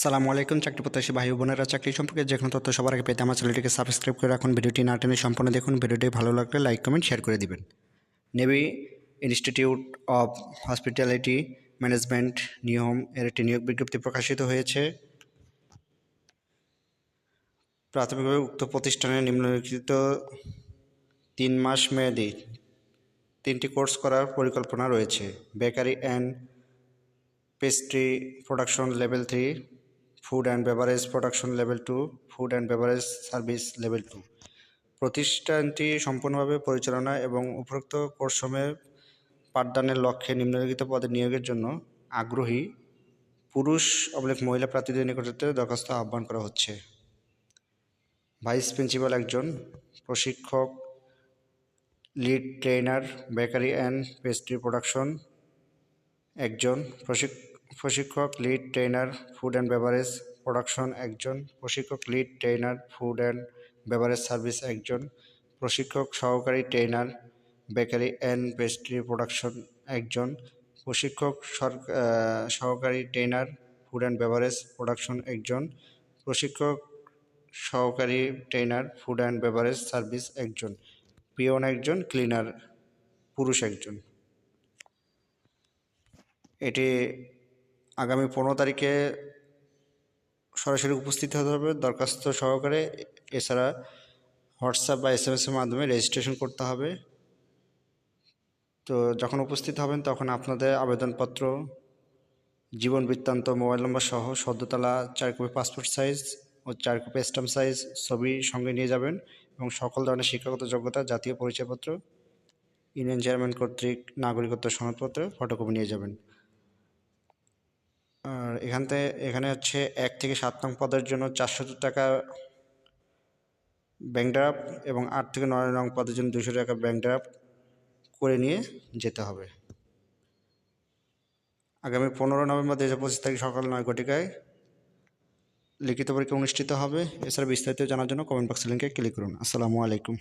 সালামু আলাইকুম, চাকরি প্রত্যাশী ভাই বোনেরা। চাকরি সম্পর্কে যে কোনো তথ্য সবার আগে পেতে আমার চ্যানেলটিকে সাবস্ক্রাইব করে রাখুন। ভিডিওটি না টেনে সম্পূর্ণ দেখুন। ভিডিওটি ভালো লাগলে লাইক, কমেন্ট, শেয়ার করে দিবেন। Navy institute of hospitality management নিয়ম এর একটি নিয়োগ বিজ্ঞপ্তি প্রকাশিত হয়েছে। প্রাথমিকভাবে উক্ত প্রতিষ্ঠানে নিম্নলিখিত তিন মাস মেয়াদি তিনটি কোর্স করার পরিকল্পনা রয়েছে। Bakery and pastry production level three food and beverage production level two food and beverage service level two প্রতিষ্ঠানটি সম্পূর্ণভাবে পরিচালনা এবং উপরোক্ত কোর্সসমূহে পাঠদানের লক্ষ্যে নিম্নলিখিত পদে নিয়োগের জন্য আগ্রহী পুরুষ অবলেখ মহিলা প্রার্থীদের নিকটতে দরখাস্ত আহ্বান করা হচ্ছে। ভাইস প্রিন্সিপাল একজন প্রশিক্ষক, lead trainer bakery and pastry production একজন প্রশিক- প্রশিক্ষক lead trainer food and beverage production একজন, প্রশিক্ষক lead trainer food and beverage service একজন, প্রশিক্ষক সহকারী trainer bakery and pastry production একজন, প্রশিক্ষক সহকারী trainer food and beverage production একজন, প্রশিক্ষক সহকারী trainer food and beverage service একজন পিয়ন একজন ক্লিনার পুরুষ একজন। এটি আগামী পনেরো তারিখে সরাসরি উপস্থিত হতে হবে দরখাস্ত সহকারে। এছাড়া হোয়াটসঅ্যাপ বা এস এম এসের মাধ্যমে রেজিস্ট্রেশন করতে হবে। তো যখন উপস্থিত হবেন তখন আপনাদের আবেদনপত্র, জীবন বৃত্তান্ত, মোবাইল নম্বর সহ সদ্যতলা চার কপি পাসপোর্ট সাইজ ও চার কপি স্ট্যাম্প সাইজ ছবি সঙ্গে নিয়ে যাবেন এবং সকল ধরনের শিক্ষাগত যোগ্যতা, জাতীয় পরিচয়পত্র, ইউনিয়ন চেয়ারম্যান কর্তৃক নাগরিকত্ব সনদপত্র ফটোকপি নিয়ে যাবেন। আর এখান থেকে এখানে হচ্ছে এক থেকে সাত নং পদের জন্য চারশো টাকা ব্যাংক ড্রাফট এবং আট থেকে নয় নং পদের জন্য দুশো টাকা ব্যাংক ড্রাফট করে নিয়ে যেতে হবে। আগামী পনেরো নভেম্বর দু হাজার পঁচিশ তারিখ সকাল নয় ঘটিকায় লিখিত পরীক্ষা অনুষ্ঠিত হবে। এছাড়া বিস্তারিত জানার জন্য কমেন্ট বক্সের লিঙ্কে ক্লিক করুন। আসসালামু আলাইকুম।